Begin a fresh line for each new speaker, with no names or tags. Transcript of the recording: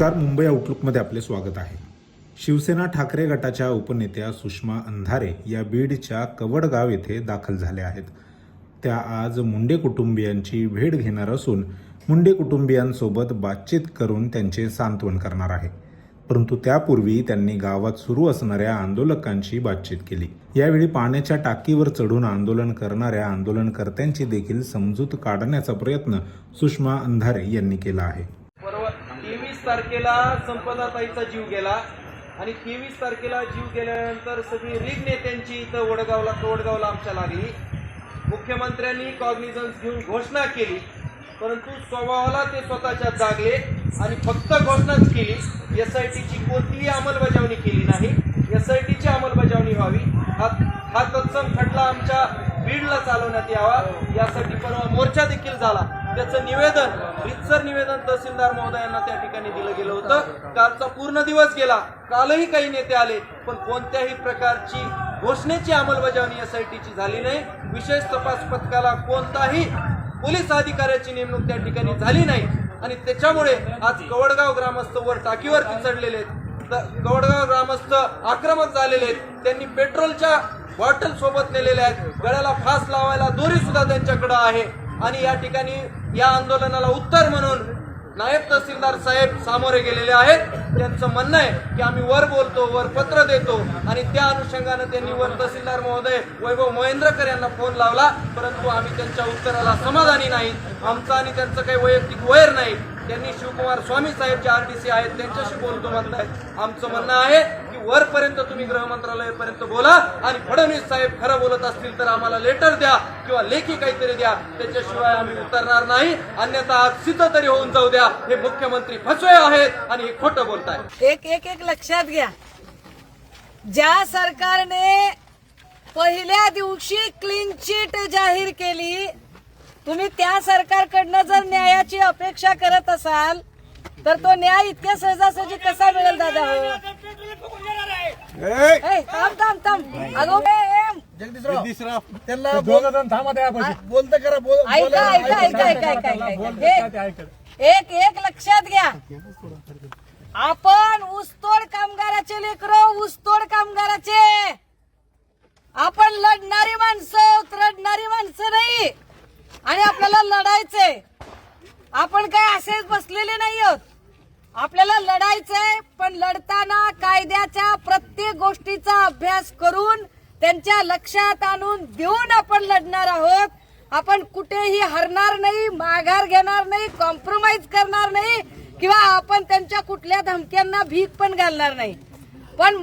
नमस्कार मुंबई आउटलुकमध्ये आपले स्वागत आहे. शिवसेना ठाकरे गटाच्या उपनेत्या सुषमा अंधारे या बीडच्या कवडगाव येथे दाखल झाल्या आहेत. त्या आज मुंडे कुटुंबियांची भेट घेणार असून मुंडे कुटुंबियांसोबत बातचीत करून त्यांचे सांत्वन करणार आहे. परंतु त्यापूर्वी त्यांनी गावात सुरू असणाऱ्या आंदोलकांशी बातचीत केली. यावेळी पाण्याच्या टाकीवर चढून आंदोलन करणाऱ्या आंदोलनकर्त्यांची देखील समजूत काढण्याचा प्रयत्न सुषमा अंधारे यांनी केला आहे.
तारखेला संपदाताईचा जीव गेला आणि तेवीस तारखेला जीव गेल्यानंतर सगळी रीग नेत्यांची इथं वडगावला वडगावला आमच्या लागली. मुख्यमंत्र्यांनी कॉग्निझन्स घेऊन घोषणा केली. परंतु स्वभावाला ते स्वतःच्या जागले आणि फक्त घोषणाच केली. एस आय टीची कोणतीही अंमलबजावणी केली नाही. एस आय टीची अंमलबजावणी व्हावी. हा हा तत्सम खटला आमच्या बीडला चालवण्यात यावा. यासाठी परवा मोर्चा देखील झाला. त्याचं निवेदन रितसर निवेदन तहसीलदार महोदयांना त्या ठिकाणी दिलं गेलं होतं. कालचा पूर्ण दिवस गेला. कालही काही नेते आले पण कोणत्याही प्रकारची घोषणेची अंमलबजावणी एस आय टीची झाली नाही. विशेष तपास पथकाला कोणताही पोलीस अधिकाऱ्याची नेमणूक त्या ठिकाणी झाली नाही. आणि त्याच्यामुळे आज कवडगाव ग्रामस्थ वर टाकीवरती चढलेले आहेत. तर कवडगाव ग्रामस्थ आक्रमक झालेले आहेत. त्यांनी पेट्रोलच्या बॉटल सोबत नेलेल्या आहेत. गळ्याला फास लावायला दोरी सुद्धा त्यांच्याकडे आहे. आणि या ठिकाणी या आंदोलनाला उत्तर म्हणून नायब तहसीलदार साहेब सामोरे गेलेले आहेत. त्यांचं म्हणणं आहे की आम्ही वर बोलतो वर पत्र देतो आणि त्या अनुषंगानं त्यांनी वर तहसीलदार महोदय वैभव महेंद्रकर यांना फोन लावला. परंतु आम्ही त्यांच्या उत्तराला समाधानी नाही. आमचं आणि त्यांचं काही वैयक्तिक वैर नाही. त्यांनी शिवकुमार स्वामी साहेब जे सी आहेत त्यांच्याशी बोलतो म्हणतायत आमचं म्हणणं आहे की वरपर्यंत तुम्ही गृह मंत्रालयापर्यंत बोला आणि फडणवीस साहेब खरं बोलत असतील तर आम्हाला लेटर द्या किंवा लेखी काहीतरी द्या. त्याच्याशिवाय आम्ही उतरणार नाही. अन्यथा आज सिद्ध तरी होऊन जाऊ द्या. हे मुख्यमंत्री फसवे आहेत आणि हे खोटं बोलतायत.
एक एक एक लक्षात घ्या. ज्या सरकारने पहिल्या दिवशी क्लीन चिट जाहीर केली तुम्ही त्या सरकारकडनं जर न्यायाची अपेक्षा करत असाल तर तो न्याय इतक्या सहजासहजी कसा मिळेल दादा? हो ए, थांब थांब थांब. अगो.
त्यांना बोलत करा
ऐका ऐका ऐका ऐका ऐका ऐका एक एक लक्षात घ्या. आपण ऊसतोड कामगाराचे लेकर ऊसतोड कामगाराचे. आपण लढणारी माणसं नाही आणि आपल्याला लढायचंय आपण काय असेच बसलेले नाही आहोत आपल्याला लढायचंय पण लढताना कायद्याच्या प्रत्येक गोष्टीचा अभ्यास करून त्यांच्या लक्षात आणून देऊन आपण लढणार आहोत. आपण कुठेही हरणार नाही माघार घेणार नाही कॉम्प्रोमाइज करणार नाही किंवा आपण त्यांच्या कुठल्या धमक्यांना भीक पण घालणार नाही. पण